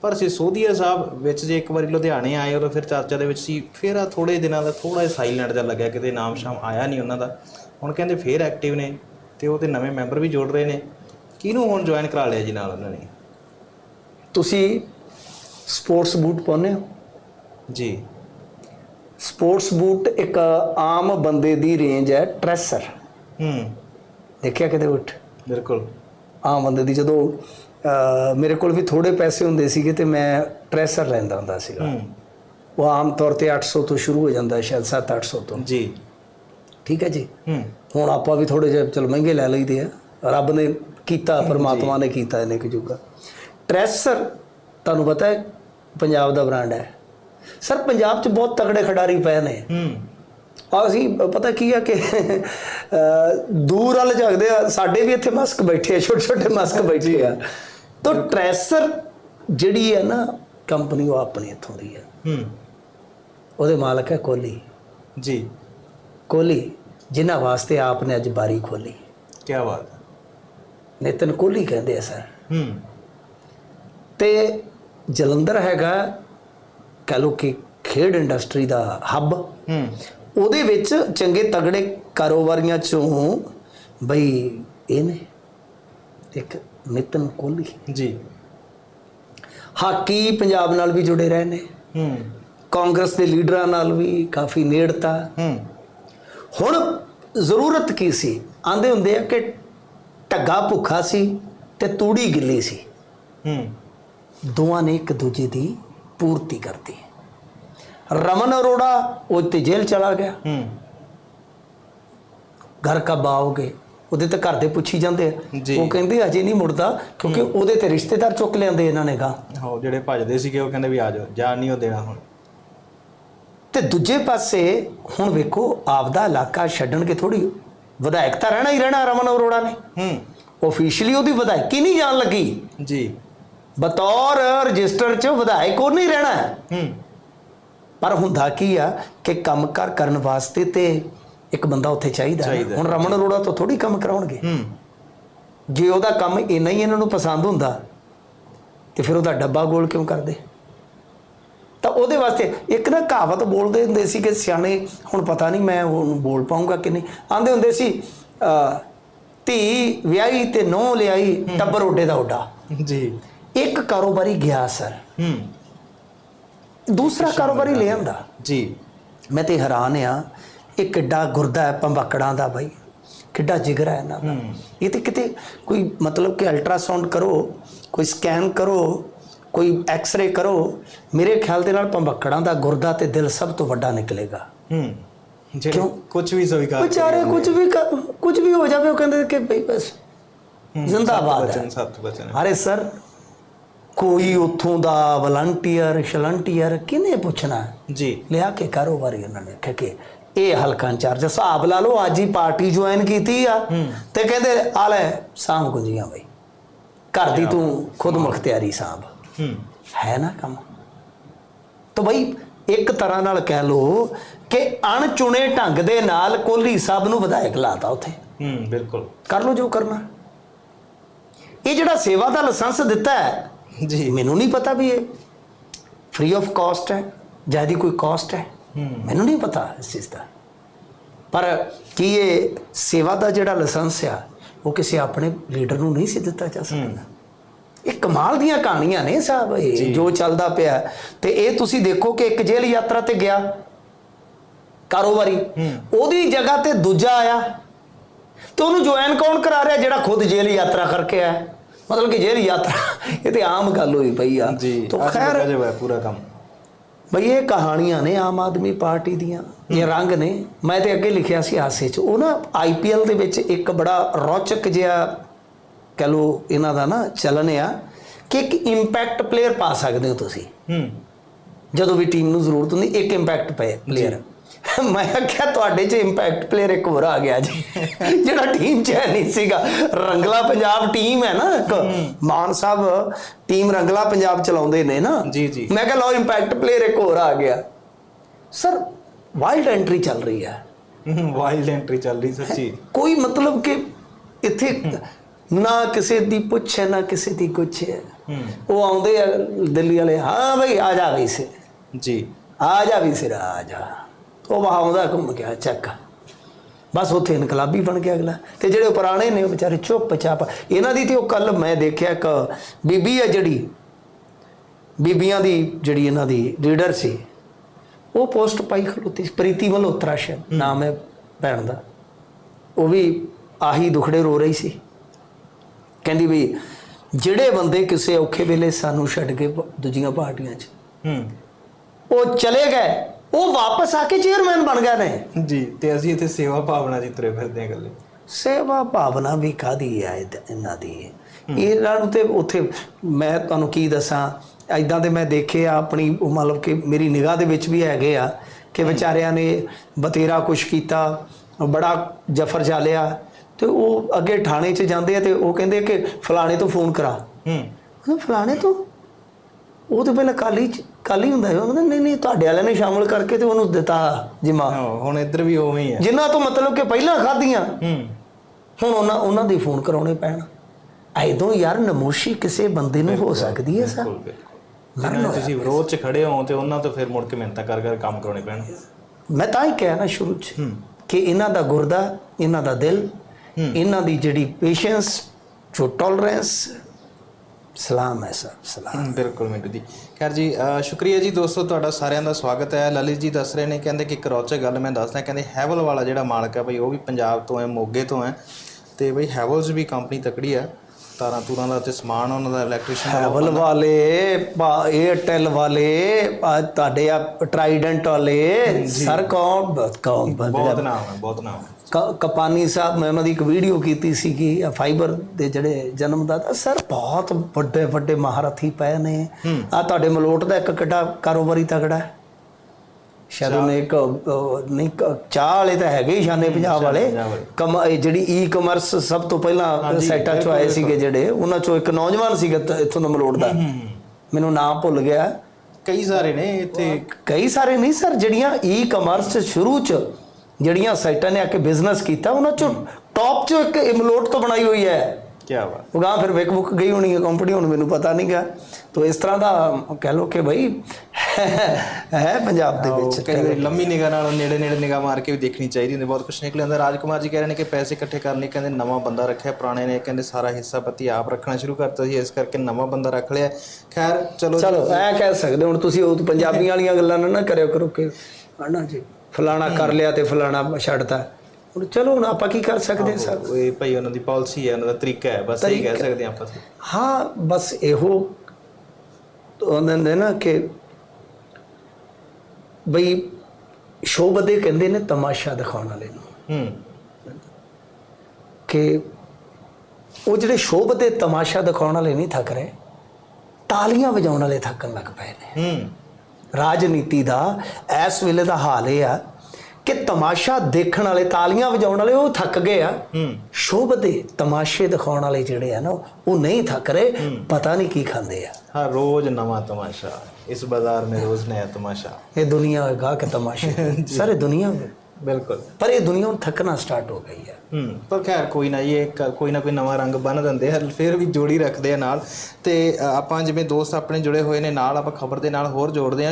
ਪਰ ਸਿਸੋਦੀਆ ਸਾਹਿਬ ਵਿੱਚ ਜੇ ਇੱਕ ਵਾਰੀ ਲੁਧਿਆਣੇ ਆਏ ਉਦੋਂ ਫਿਰ ਚਰਚਾ ਦੇ ਵਿੱਚ ਸੀ ਫਿਰ ਆ ਥੋੜੇ ਦਿਨਾਂ ਦਾ ਥੋੜਾ ਜਿਹਾ ਸਾਇਲੈਂਟ ਜਿਹਾ ਲੱਗਿਆ ਕਿਤੇ ਨਾਮ ਸ਼ਾਮ ਆਇਆ ਨਹੀਂ ਉਹਨਾਂ ਦਾ। ਹੁਣ ਕਹਿੰਦੇ ਫੇਰ ਐਕਟਿਵ ਨੇ ਤੇ ਉਹ ਤੇ ਨਵੇਂ ਮੈਂਬਰ ਵੀ ਜੋੜ ਰਹੇ ਨੇ। ਕਿਹਨੂੰ ਹੁਣ ਜੁਆਇਨ ਕਰਾ ਲਿਆ ਜੀ ਨਾਲ ਉਹਨਾਂ ਨੇ? ਤੁਸੀਂ ਸਪੋਰਟਸ ਬੂਟ ਪਾਉਂਦੇ ਹੋ? ਜੀ। ਸਪੋਰਟਸ ਬੂਟ ਇੱਕ ਆਮ ਬੰਦੇ ਦੀ ਰੇਂਜ ਹੈ ਟ੍ਰੈਸਰ ਹੂੰ। ਦੇਖਿਆ ਕਿਤੇ ਬੂਟ ਬਿਲਕੁਲ। ਆਮ ਬੰਦੇ ਦੀ ਜਦੋਂ ਮੇਰੇ ਕੋਲ ਵੀ ਥੋੜੇ ਪੈਸੇ ਹੁੰਦੇ ਸੀਗੇ ਤੇ ਮੈਂ ਟ੍ਰੈਸਰ ਲੈਂਦਾ ਹੁੰਦਾ ਸੀਗਾ। ਉਹ ਆਮ ਤੌਰ ਤੇ 800 ਤੋਂ ਸ਼ੁਰੂ ਹੋ ਜਾਂਦਾ ਹੈ, ਸ਼ਾਇਦ 7-800 ਤੋਂ। ਜੀ। ਠੀਕ ਹੈ ਜੀ? ਹੁਣ ਆਪਾਂ ਵੀ ਥੋੜੇ ਜਿਹੇ ਚਲ ਮਹਿੰਗੇ ਲੈ ਲਈਦੇ ਆ। ਰੱਬ ਨੇ ਕੀਤਾ ਪਰਮਾਤਮਾ ਨੇ ਕੀਤਾ ਇਹਨੇ ਕਿ ਜੁਗਾ ਟ੍ਰੈਸਰ ਤੁਹਾਨੂੰ ਪਤਾ ਹੈ ਪੰਜਾਬ ਦਾ ਬ੍ਰਾਂਡ ਹੈ। ਸਰ ਪੰਜਾਬ 'ਚ ਬਹੁਤ ਤਗੜੇ ਖਿਡਾਰੀ ਪਏ ਨੇ। ਹੂੰ। ਆ ਅਸੀਂ ਪਤਾ ਕੀ ਆ ਕਿ ਦੂਰ ਵਾਲ ਝਾਕਦੇ ਆ ਸਾਡੇ ਵੀ ਇੱਥੇ ਮਸਕ ਬੈਠੇ ਆ ਛੋਟੇ ਛੋਟੇ ਮਸਕ ਬੈਠੇ ਆ। ਤਾਂ ਟ੍ਰੈਸਰ ਜਿਹੜੀ ਹੈ ਨਾ ਕੰਪਨੀ ਉਹ ਆਪਣੀ ਇੱਥੋਂ ਦੀ ਹੈ। ਹੂੰ। ਉਹਦੇ ਮਾਲਕ ਹੈ ਕੋਹਲੀ। ਜੀ। ਕੋਹਲੀ ਜਿਨ੍ਹਾਂ ਵਾਸਤੇ ਆਪ ਨੇ ਅੱਜ ਬਾਰੀ ਖੋਲੀ। ਕੀ ਬਾਤ ਹੈ। ਨਿਤਨ ਕੋਹਲੀ ਕਹਿੰਦੇ ਆ ਸਰ। ਹੂੰ। ਤੇ ਜਲੰਧਰ ਹੈਗਾ ਕਹ ਲੋ ਕਿ ਖੇਡ ਇੰਡਸਟਰੀ ਦਾ ਹੱਬ। ਹੂੰ। ਉਹਦੇ ਵਿੱਚ ਚੰਗੇ ਤਗੜੇ ਕਾਰੋਬਾਰੀਆਂ ਚੋਂ ਬਈ ਇਹ ਨੇ। ਇੱਕ ਨਿਤਨ ਕੋਹਲੀ ਜੀ। ਹਾਕੀ ਪੰਜਾਬ ਨਾਲ ਵੀ ਜੁੜੇ ਰਹੇ ਨੇ। ਹੂੰ। ਕਾਂਗਰਸ ਦੇ ਲੀਡਰਾਂ ਨਾਲ ਵੀ ਕਾਫੀ ਨੇੜਤਾ। ਹੂੰ। ਹੁਣ ਜ਼ਰੂਰਤ ਕੀ ਸੀ? ਆਂਦੇ ਹੁੰਦੇ ਆ ਕਿ ਢੱਗਾ ਭੁੱਖਾ ਸੀ ਤੇ ਤੂੜੀ ਗਿੱਲੀ ਸੀ। ਹੂੰ। ਦੋਵਾਂ ਨੇ ਇੱਕ ਦੂਜੇ ਦੀ ਪੂਰਤੀ ਕਰਤੀ। ਰਮਨ ਅਰੋੜਾ ਉਹ ਤੇ ਜੇਲ੍ਹ ਚਲਾ ਗਿਆ। ਹੂੰ। ਘਰ ਕਬ ਆਓਗੇ ਉਹਦੇ ਤੇ ਘਰ ਦੇ ਪੁੱਛੀ ਜਾਂਦੇ ਆ। ਉਹ ਕਹਿੰਦੇ ਅਜੇ ਨਹੀਂ ਮੁੜਦਾ ਕਿਉਂਕਿ ਉਹਦੇ ਤੇ ਰਿਸ਼ਤੇਦਾਰ ਚੁੱਕ ਲਿਆਂਦੇ ਇਹਨਾਂ ਨੇ ਗਾ। ਹੋ ਜਿਹੜੇ ਭੱਜਦੇ ਸੀਗੇ ਉਹ ਕਹਿੰਦੇ ਵੀ ਆ ਜਾਓ ਜਾਨ ਨਹੀਂ ਉਹ ਦੇਣਾ ਹੁਣ। ਤੇ ਦੂਜੇ ਪਾਸੇ ਹੁਣ ਵੇਖੋ ਆਪਦਾ ਇਲਾਕਾ ਛੱਡਣ ਕੇ ਥੋੜੀ ਵਿਧਾਇਕ ਤਾਂ ਰਹਿਣਾ ਹੀ ਰਹਿਣਾ ਰਮਨ ਅਰੋੜਾ ਨੇ। ਹੂੰ। ਆਫੀਸ਼ੀਅਲੀ ਉਹਦੀ ਵਿਧਾਇਕੀ ਨਹੀਂ ਜਾਣ ਲੱਗੀ। ਜੀ। ਬਤੌਰ ਰਜਿਸਟਰ 'ਚ ਵਿਧਾਇਕ ਉਹ ਨਹੀਂ ਰਹਿਣਾ। ਹੂੰ। ਪਰ ਹੁੰਦਾ ਕੀ ਆ ਕਿ ਕੰਮਕਾਰ ਕਰਨ ਵਾਸਤੇ ਤੇ ਇੱਕ ਬੰਦਾ ਉੱਥੇ ਚਾਹੀਦਾ। ਚਾਹੀਦਾ, ਹੁਣ ਰਮਨ ਅਰੋੜਾ ਤੋਂ ਥੋੜੀ ਕੰਮ ਕਰਾਉਣਗੇ। ਹੂੰ। ਜੇ ਉਹਦਾ ਕੰਮ ਇੰਨਾ ਹੀ ਇਹਨਾਂ ਨੂੰ ਪਸੰਦ ਹੁੰਦਾ ਤੇ ਫਿਰ ਉਹਦਾ ਡੱਬਾ ਗੋਲ ਕਿਉਂ ਕਰਦੇ? ਤਾਂ ਉਹਦੇ ਵਾਸਤੇ ਇੱਕ ਨਾ ਕਹਾਵਤ ਬੋਲਦੇ ਹੁੰਦੇ ਸੀ ਕਿ ਸਿਆਣੇ ਹੁਣ ਪਤਾ ਨਹੀਂ ਮੈਂ ਉਹਨੂੰ ਬੋਲ ਪਾਉਂਗਾ ਕਿ ਨਹੀਂ। ਆਂਦੇ ਹੁੰਦੇ ਸੀ ਅਹ, ਧੀ ਵਿਆਹੀ ਤੇ ਨੌ ਲਿਆਈ ਟੱਬਰ ਓਡੇ ਦਾ ਓਡਾ ਜੀ। ਇੱਕ ਕਾਰੋਬਾਰੀ ਗਿਆ ਸਰ। ਹੂੰ। ਦੂਸਰਾ ਕਾਰੋਬਾਰੀ ਲੈ ਆਂਦਾ ਜੀ। ਮੈਂ ਤੇ ਹੈਰਾਨ ਆ ਇਹ ਕਿੱਡਾ ਗੁਰਦਾ ਹੈ ਭੰਬਕੜਾਂ ਦਾ ਬਾਈ। ਕਿੱਡਾ ਜਿਗਰ ਹੈ ਇਹਨਾਂ ਦਾ। ਇਹ ਤੇ ਕਿਤੇ ਕੋਈ ਮਤਲਬ ਕਿ ਅਲਟਰਾਸਾਊਂਡ ਕਰੋ ਕੋਈ ਸਕੈਨ ਕਰੋ ਕੋਈ ਐਕਸ-ਰੇ ਕਰੋ ਮੇਰੇ ਖਿਆਲ ਦੇ ਨਾਲ ਭੰਬਕੜਾਂ ਦਾ ਗੁਰਦਾ ਤੇ ਦਿਲ ਸਭ ਤੋਂ ਵੱਡਾ ਨਿਕਲੇਗਾ। ਹੂੰ। ਜਿਹੜੇ? ਕੁਝ ਵੀ ਸਵੀਕਾਰ ਵਿਚਾਰੇ ਕੁਝ ਵੀ ਕੁਝ ਵੀ ਹੋ ਜਾਵੇ ਉਹ ਕਹਿੰਦੇ ਕਿ ਬਈ ਬਸ ਜ਼ਿੰਦਾਬਾਦ ਹੈ। ਬਚਨ ਸੱਤ ਬਚਨ ਅਰੇ ਸਰ ਕੋਈ ਉੱਥੋਂ ਦਾ ਵਲੰਟੀਅਰ ਸ਼ਲੰਟੀਅਰ ਕਿਹਨੇ ਪੁੱਛਣਾ? ਜੀ। ਲਿਆ ਕੇ ਕਾਰੋਬਾਰੀ ਉਹਨਾਂ ਨੇ ਕਿ ਇਹ ਹਲਕਾ ਇੰਚਾਰਜ ਹਿਸਾਬ ਲਾ ਲਓ ਅੱਜ ਹੀ ਪਾਰਟੀ ਜੁਆਇਨ ਕੀਤੀ ਆ ਤੇ ਕਹਿੰਦੇ ਆ ਲੈ ਸਾਂਭ ਗੁੰਜੀਆਂ ਬਈ। ਘਰ ਦੀ ਤੂੰ ਖੁਦ ਮੁਖਤਿਆਰੀ ਸਾਂਭ। ਹੂੰ। ਹੈ ਨਾ ਕੰਮ? ਤਾਂ ਬਈ ਇੱਕ ਤਰ੍ਹਾਂ ਨਾਲ ਕਹਿ ਲਓ ਕਿ ਅਣਚੁਣੇ ਢੰਗ ਦੇ ਨਾਲ ਕੋਹਲੀ ਸਾਹਿਬ ਨੂੰ ਵਿਧਾਇਕ ਲਾਤਾ ਉੱਥੇ। ਹੂੰ ਬਿਲਕੁਲ। ਕਰ ਲਓ ਜੋ ਕਰਨਾ। ਇਹ ਜਿਹੜਾ ਸੇਵਾ ਦਾ ਲਾਇਸੈਂਸ ਦਿੱਤਾ ਹੈ ਜੀ। ਮੈਨੂੰ ਨਹੀਂ ਪਤਾ ਵੀ ਇਹ ਫ੍ਰੀ ਆਫ ਕਾਸਟ ਹੈ ਜਾਂ ਇਹਦੀ ਕੋਈ ਕਾਸਟ ਹੈ। ਮੈਨੂੰ ਨਹੀਂ ਪਤਾ ਇਸ ਚੀਜ਼ ਦਾ। ਪਰ ਕੀ ਇਹ ਸੇਵਾ ਦਾ ਜਿਹੜਾ ਲਾਇਸੈਂਸ ਆ ਉਹ ਕਿਸੇ ਆਪਣੇ ਲੀਡਰ ਨੂੰ ਨਹੀਂ ਸੀ ਦਿੱਤਾ ਜਾ ਸਕਦਾ? ਇਹ ਕਮਾਲ ਦੀਆਂ ਕਹਾਣੀਆਂ ਨੇ ਸਾਹਿਬ ਇਹ ਜੋ। ਚੱਲਦਾ ਪਿਆ। ਤੇ ਇਹ ਤੁਸੀਂ ਦੇਖੋ ਕਿ ਇੱਕ ਜੇਲ੍ਹ ਯਾਤਰਾ ਤੇ ਗਿਆ। ਕਾਰੋਬਾਰੀ। ਉਹਦੀ ਜਗ੍ਹਾ ਤੇ ਦੂਜਾ ਆਇਆ। ਤੇ ਉਹਨੂੰ ਜੁਆਇਨ ਕੌਣ ਕਰਾ ਰਿਹਾ ਜਿਹੜਾ ਖੁਦ ਜੇਲ੍ਹ ਯਾਤਰਾ ਕਰਕੇ ਆਇਆ? ਮਤਲਬ ਕਿ ਜੇਲ੍ਹ ਯਾਤਰਾ ਇਹ ਤੇ ਆਮ ਗੱਲ ਹੋਈ ਪਈ ਆ। ਜੀ ਤਾਂ ਖੈਰ ਪੂਰਾ ਕੰਮ। ਬਈ ਇਹ ਕਹਾਣੀਆਂ ਨੇ ਆਮ ਆਦਮੀ ਪਾਰਟੀ ਦੀਆਂ ਇਹ ਰੰਗ ਨੇ। ਮੈਂ ਤੇ ਅੱਗੇ ਲਿਖਿਆ ਸੀ ਹਾਸੇ 'ਚ। ਉਹ ਨਾ ਆਈਪੀਐਲ ਦੇ ਵਿੱਚ ਇੱਕ ਬੜਾ ਰੌਚਕ ਜਿਹਾ ਕਹ ਲੋ ਇਹਨਾਂ ਦਾ ਨਾ ਚੱਲਣ ਆ ਕਿ ਇੱਕ ਇੰਪੈਕਟ ਪਲੇਅਰ ਪਾ ਸਕਦੇ ਹੋ ਤੁਸੀਂ। ਹੂੰ। ਜਦੋਂ ਵੀ ਟੀਮ ਨੂੰ ਜ਼ਰੂਰਤ ਹੁੰਦੀ ਇੱਕ ਇੰਪੈਕਟ ਪਲੇਅਰ ਮੈਂ ਆਖਿਆ ਤੁਹਾਡੇ 'ਚ ਇੰਪੈਕਟ ਪਲੇਅਰ ਇੱਕ ਹੋਰ ਆ ਗਿਆ ਜੀ। ਜਿਹੜਾ ਟੀਮ 'ਚ ਨਹੀਂ ਸੀਗਾ। ਰੰਗਲਾ ਪੰਜਾਬ ਟੀਮ ਹੈ ਨਾ ਇੱਕ। ਮਾਨ ਸਾਹਿਬ ਟੀਮ ਰੰਗਲਾ ਪੰਜਾਬ ਚਲਾਉਂਦੇ ਨੇ ਨਾ। ਜੀ, ਜੀ। ਮੈਂ ਕਿਹਾ ਲਓ ਇੰਪੈਕਟ ਪਲੇਅਰ ਇੱਕ ਹੋਰ ਆ ਗਿਆ। ਸਰ ਵਾਈਲਡ ਐਂਟਰੀ ਚੱਲ ਰਹੀ ਹੈ। ਵਾਈਲਡ ਐਂਟਰੀ ਚੱਲ ਰਹੀ ਸੱਚੀ ਕੋਈ ਮਤਲਬ ਕਿ ਇੱਥੇ ਨਾ ਕਿਸੇ ਦੀ ਪੁੱਛ ਹੈ ਨਾ ਕਿਸੇ ਦੀ ਕੁਛ ਹੈ। ਉਹ ਆਉਂਦੇ ਆ ਦਿੱਲੀ ਵਾਲੇ ਹਾਂ ਬਈ ਆ ਜਾ ਬਈ ਸੇ ਜੀ। ਆ ਜਾ ਵੀ ਸਿਰ ਆ ਜਾ। ਉਹ ਵਾਹ ਆਉਂਦਾ ਘੁੰਮ ਗਿਆ ਚੱਕ। ਬਸ ਉੱਥੇ ਇਨਕਲਾਬੀ ਬਣ ਗਿਆ ਅਗਲਾ। ਤੇ ਜਿਹੜੇ ਪੁਰਾਣੇ ਨੇ ਉਹ ਵਿਚਾਰੇ ਚੁੱਪ ਚਾਪ ਇਹਨਾਂ ਦੀ ਤੇ ਉਹ ਕੱਲ ਮੈਂ ਦੇਖਿਆ ਇੱਕ ਬੀਬੀ ਆ ਜਿਹੜੀ ਬੀਬੀਆਂ ਦੀ ਜਿਹੜੀ ਇਹਨਾਂ ਦੀ ਲੀਡਰ ਸੀ। ਉਹ ਪੋਸਟ ਪਾਈ ਖਲੋਤੀ ਸੀ ਪ੍ਰੀਤੀ ਮਲਹੋਤਰਾ ਸ਼ਾਇਦ ਨਾਮ ਹੈ ਭੈਣ ਦਾ। ਉਹ ਵੀ ਆਹੀ ਦੁਖੜੇ ਰੋ ਰਹੀ ਸੀ। ਕਹਿੰਦੀ ਵੀ ਜਿਹੜੇ ਬੰਦੇ ਕਿਸੇ ਔਖੇ ਵੇਲੇ ਸਾਨੂੰ ਛੱਡ ਕੇ ਦੂਜੀਆਂ ਪਾਰਟੀਆਂ 'ਚ ਹੂੰ। ਉਹ ਚਲੇ ਗਏ ਉਹ ਵਾਪਸ ਆ ਕੇ ਚੇਅਰਮੈਨ ਬਣ ਗਏ ਨੇ। ਜੀ ਤੇ ਅਸੀਂ ਇੱਥੇ ਸੇਵਾ ਭਾਵਨਾ ਦੀ ਤੁਰੇ ਫਿਰਦੇ ਹਾਂ ਗੱਲੇ ਸੇਵਾ ਭਾਵਨਾ ਵੀ ਕਾਦੀ ਹੈ ਇਹਨਾਂ ਦੀ? ਇਹਨਾਂ ਨੂੰ ਤੇ ਉੱਥੇ ਮੈਂ ਤੁਹਾਨੂੰ ਕੀ ਦੱਸਾਂ ਐਦਾਂ ਦੇ ਮੈਂ ਦੇਖੇ ਆ ਆਪਣੀ ਮਤਲਬ ਕਿ ਮੇਰੀ ਨਿਗਾਹ ਦੇ ਵਿੱਚ ਵੀ ਹੈਗੇ ਆ ਕਿ ਵਿਚਾਰਿਆਂ ਨੇ ਬਤੇਰਾ ਕੁਛ ਕੀਤਾ ਬੜਾ ਜਫਰ ਚਾਲਿਆ ਤੇ ਉਹ ਅੱਗੇ ਥਾਣੇ 'ਚ ਜਾਂਦੇ ਆ ਤੇ ਉਹ ਕਹਿੰਦੇ ਕਿ ਫਲਾਣੇ ਤੋਂ ਫੋਨ ਕਰਾ। ਹੂੰ। ਫਲਾਣੇ ਤੋਂ? ਉਹ ਤਾਂ ਪਹਿਲਾਂ ਕਾਲੀ ਚ- ਕਾਲੀ ਹੁੰਦਾ ਹੈ ਉਹ ਕਹਿੰਦਾ ਨਹੀਂ ਨਹੀਂ ਤੁਹਾਡੇ ਵਾਲਿਆਂ ਨੇ ਸ਼ਾਮਲ ਕਰਕੇ ਤੇ ਉਹਨੂੰ ਦਿੱਤਾ ਜਿਮਾ। ਹੁਣ ਇੱਧਰ ਵੀ ਉਵੇਂ ਹੀ ਹੈ ਜਿਨ੍ਹਾਂ ਤੋਂ ਮਤਲਬ ਕਿ ਪਹਿਲਾਂ ਖਾਧੀਆਂ ਹੂੰ। ਹੁਣ ਉਹਨਾਂ ਉਹਨਾਂ ਦੇ ਫੋਨ ਕਰਾਉਣੇ ਪੈਣ। ਐਦੋਂ ਯਾਰ ਨਮੋਸ਼ੀ ਕਿਸੇ ਬੰਦੇ ਨੂੰ ਹੋ ਸਕਦੀ ਹੈ ਸਰ? ਬਿਲਕੁਲ ਤੁਸੀਂ ਵਿਰੋਧ 'ਚ ਖੜੇ ਹੋ ਤੇ ਉਹਨਾਂ ਤੋਂ ਫਿਰ ਮੁੜ ਕੇ ਮਿਹਨਤਾਂ ਕਰ ਕਰ ਕੰਮ ਕਰਾਉਣੇ ਪੈਣ। ਮੈਂ ਤਾਂ ਹੀ ਕਿਹਾ ਨਾ ਸ਼ੁਰੂ ਚ ਕਿ ਇਹਨਾਂ ਦਾ ਗੁਰਦਾ ਇਹਨਾਂ ਦਾ ਦਿਲ ਇਹਨਾਂ ਦੀ ਜਿਹੜੀ ਪੇਸ਼ੈਂਸ ਜੋ ਟੋਲਰੈਂਸ ਸਲਾਮ ਹੈ ਸਰ ਸਲਾਮ। ਬਿਲਕੁਲ ਮਿੰਟੂ ਜੀ। ਖੈਰ ਜੀ ਸ਼ੁਕਰੀਆ ਜੀ ਦੋਸਤੋ ਤੁਹਾਡਾ ਸਾਰਿਆਂ ਦਾ ਸਵਾਗਤ ਹੈ। ਲਲਿਤ ਜੀ ਦੱਸ ਰਹੇ ਨੇ ਕਹਿੰਦੇ ਕਿ ਕਰੋਚੇ ਗੱਲ ਮੈਂ ਦੱਸਦਾ ਕਹਿੰਦੇ ਹੈਵਲ ਵਾਲਾ ਜਿਹੜਾ ਮਾਲਕ ਹੈ ਬਈ ਉਹ ਵੀ ਪੰਜਾਬ ਤੋਂ ਹੈ ਮੋਗੇ ਤੋਂ ਹੈ। ਤੇ ਬਈ ਹੈਵਲਸ ਵੀ ਕੰਪਨੀ ਤਕੜੀ ਹੈ ਤਾਰਾਂ ਤੂਰਾਂ ਦਾ ਤੇ ਸਮਾਨ ਉਹਨਾਂ ਦਾ ਇਲੈਕਟ੍ਰੀਸ਼ੀਅਨ ਹੈਵਲ ਵਾਲੇ ਏਅਰਟੈਲ ਵਾਲੇ ਤੁਹਾਡੇ ਆ ਟਰਾਈਡੈਂਟ ਵਾਲੇ ਸਰ ਕੌਣ? ਕੌਣ? ਬਹੁਤ ਨਾਮ ਹੈ ਬਹੁਤ ਨਾਮ ਕ- ਕਪਾਨੀ ਸਾਹਿਬ ਮੈਂ ਉਹਨਾਂ ਦੀ ਇੱਕ ਵੀਡੀਓ ਕੀਤੀ ਸੀਗੀ ਆ ਫਾਈਬਰ ਦੇ ਜਿਹੜੇ ਜਨਮਦਾਤਾ ਸਰ ਬਹੁਤ ਵੱਡੇ ਵੱਡੇ ਮਹਾਰਥੀ ਪਏ ਨੇ। ਆ ਤੁਹਾਡੇ ਮਲੋਟ ਦਾ ਇੱਕ ਕਿੱਡਾ ਕਾਰੋਬਾਰੀ ਤਗੜਾ ਹੈ। ਸ਼ਾਇਦ ਉਹਨੇ ਇੱਕ ਨਹੀਂ ਕ- ਚਾਹ ਵਾਲੇ ਤਾਂ ਹੈਗੇ ਹੀ ਸ਼ਾਨੇ ਪੰਜਾਬ ਵਾਲੇ। ਕਮ ਜਿਹੜੀ ਈ ਕਮਰਸ ਸਭ ਤੋਂ ਪਹਿਲਾਂ ਸੈਟਾਂ ਚੋਂ ਆਏ ਸੀਗੇ ਜਿਹੜੇ ਉਹਨਾਂ ਚੋਂ ਇੱਕ ਨੌਜਵਾਨ ਸੀਗਾ ਇੱਥੋਂ ਦਾ ਮਲੋਟ ਦਾ। ਮੈਨੂੰ ਨਾਮ ਭੁੱਲ ਗਿਆ। ਕਈ ਸਾਰੇ ਨੇ ਇੱਥੇ। ਕਈ ਸਾਰੇ ਨਹੀਂ ਸਰ, ਜਿਹੜੀਆਂ ਈ ਕਮਰਸ ਸ਼ੁਰੂ ਚ ਜਿਹੜੀਆਂ ਸਾਈਟਾਂ ਨੇ ਆ ਕੇ ਬਿਜ਼ਨਸ ਕੀਤਾ, ਉਹਨਾਂ ਚੋਂ ਟੌਪ ਚ ਇੱਕ ਇਮਲੋਟ ਤੋਂ ਬਣਾਈ ਹੋਈ ਹੈ। ਕੀ ਬਾਤ। ਉਹ ਗਾਂ ਫਿਰ ਵਿਕ ਬੁੱਕ ਗਈ ਹੋਣੀ ਹੈ ਕੰਪਨੀ ਹੁਣ ਮੈਨੂੰ ਪਤਾ ਨਹੀਂਗਾ ਤੋ ਇਸ ਤਰ੍ਹਾਂ ਦਾ ਕਹਿ ਲੋ ਕਿ ਭਾਈ ਹੈ ਪੰਜਾਬ ਦੇ ਵਿੱਚ ਵਾਰੀ ਲੰਮੀ ਨਿਗਾਹ ਨਾਲ ਨੇੜੇ ਨੇੜੇ ਨਿਗਾਹ ਮਾਰ ਕੇ ਵੀ ਦੇਖਣੀ ਚਾਹੀਦੀ ਹੁੰਦੀ ਬਹੁਤ ਕੁਝ ਨਿਕਲ ਆਉਂਦਾ ਰਾਜਕੁਮਾਰ ਜੀ ਕਹਿ ਰਹੇ ਨੇ ਕਿ ਪੈਸੇ ਇਕੱਠੇ ਕਰਨ ਲਈ ਕਹਿੰਦੇ ਨਵਾਂ ਬੰਦਾ ਰੱਖਿਆ ਪੁਰਾਣੇ ਨੇ ਕਹਿੰਦੇ ਸਾਰਾ ਹਿੱਸਾ ਪੱਤੀ ਆਪ ਰੱਖਣਾ ਸ਼ੁਰੂ ਕਰਤਾ ਸੀ ਇਸ ਕਰਕੇ ਨਵਾਂ ਬੰਦਾ ਰੱਖ ਲਿਆ। ਖੈਰ ਚਲੋ। ਚਲੋ ਐ ਕਹਿ ਸਕਦੇ ਹੁਣ ਤੁਸੀਂ ਉਹ ਪੰਜਾਬੀਆਂ ਵਾਲੀਆਂ ਗੱਲਾਂ ਨਾ ਨਾ ਕਰਿਓ ਕਰੋ ਕਿ ਹਨਾ ਜੀ ਫਲਾਣਾ ਕਰ ਲਿਆ ਤੇ ਫਲਾਣਾ ਛੱਡਤਾ। ਹੁਣ ਚਲੋ ਹੁਣ ਆਪਾਂ ਕੀ ਕਰ ਸਕਦੇ ਹਾਂ ਸਰ? ਉਹ ਇਹ ਭਾਈ ਉਹਨਾਂ ਦੀ ਪਾਲਿਸੀ ਹੈ ਉਹਨਾਂ ਦਾ ਤਰੀਕਾ ਹੈ ਬਸ ਇਹੀ ਕਹਿ ਸਕਦੇ ਹਾਂ ਆਪਾਂ। ਹਾਂ ਬਸ ਇਹੋ ਉਹਨਾਂ ਨੇ ਨਾ ਕਿ ਬਈ ਸ਼ੋਭਦੇ ਕਹਿੰਦੇ ਨੇ ਤਮਾਸ਼ਾ ਦਿਖਾਉਣ ਵਾਲੇ ਨੂੰ। ਹੂੰ। ਕਿ ਉਹ ਜਿਹੜੇ ਸ਼ੋਭਦੇ ਤਮਾਸ਼ਾ ਦਿਖਾਉਣ ਵਾਲੇ ਨਹੀਂ ਥੱਕ ਰਹੇ ਤਾਲੀਆਂ ਵਜਾਉਣ ਵਾਲੇ ਥੱਕਣ ਲੱਗ ਪਏ ਨੇ। ਹੂੰ। ਰਾਜਨੀਤੀ ਦਾ ਇਸ ਵੇਲੇ ਦਾ ਹਾਲ ਇਹ ਆ ਕਿ ਤਮਾਸ਼ਾ ਦੇਖਣ ਵਾਲੇ ਤਾਲੀਆਂ ਵਜਾਉਣ ਵਾਲੇ ਉਹ ਥੱਕ ਗਏ ਆ। ਸ਼ੋਭ ਤਮਾਸ਼ੇ ਦਿਖਾਉਣ ਵਾਲੇ ਜਿਹੜੇ ਆ ਨਾ ਉਹ ਨਹੀਂ ਥੱਕ ਰਹੇ ਪਤਾ ਨਹੀਂ ਕੀ ਖਾਂਦੇ ਆ। ਹਾਂ ਰੋਜ਼ ਨਵਾਂ ਤਮਾਸ਼ਾ। ਇਸ ਬਾਜ਼ਾਰ ਮੇ ਰੋਜ਼ ਨਇਆ ਤਮਾਸ਼ਾ। ਇਹ ਦੁਨੀਆ ਹੈ ਗਾ ਕੇ ਤਮਾਸ਼ੇ ਸਾਰੇ ਦੁਨੀਆ ਬਿਲਕੁਲ। ਪਰ ਇਹ ਦੁਨੀਆ ਹੁਣ ਥੱਕਣਾ ਸਟਾਰਟ ਹੋ ਗਈ ਹੈ ਹੂੰ ਪਰ ਖੈਰ ਕੋਈ ਨਾ ਇਹ ਕੋਈ ਨਾ ਕੋਈ ਨਵਾਂ ਰੰਗ ਬਣ ਦਿੰਦੇ ਹਨ ਫਿਰ ਵੀ ਜੋੜੀ ਰੱਖਦੇ ਆ ਨਾਲ। ਤੇ ਆਪਾਂ ਜਿਵੇਂ ਦੋਸਤ ਆਪਣੇ ਜੁੜੇ ਹੋਏ ਨੇ ਨਾਲ ਆਪਾਂ ਖਬਰ ਦੇ ਨਾਲ ਹੋਰ ਜੋੜਦੇ ਆ।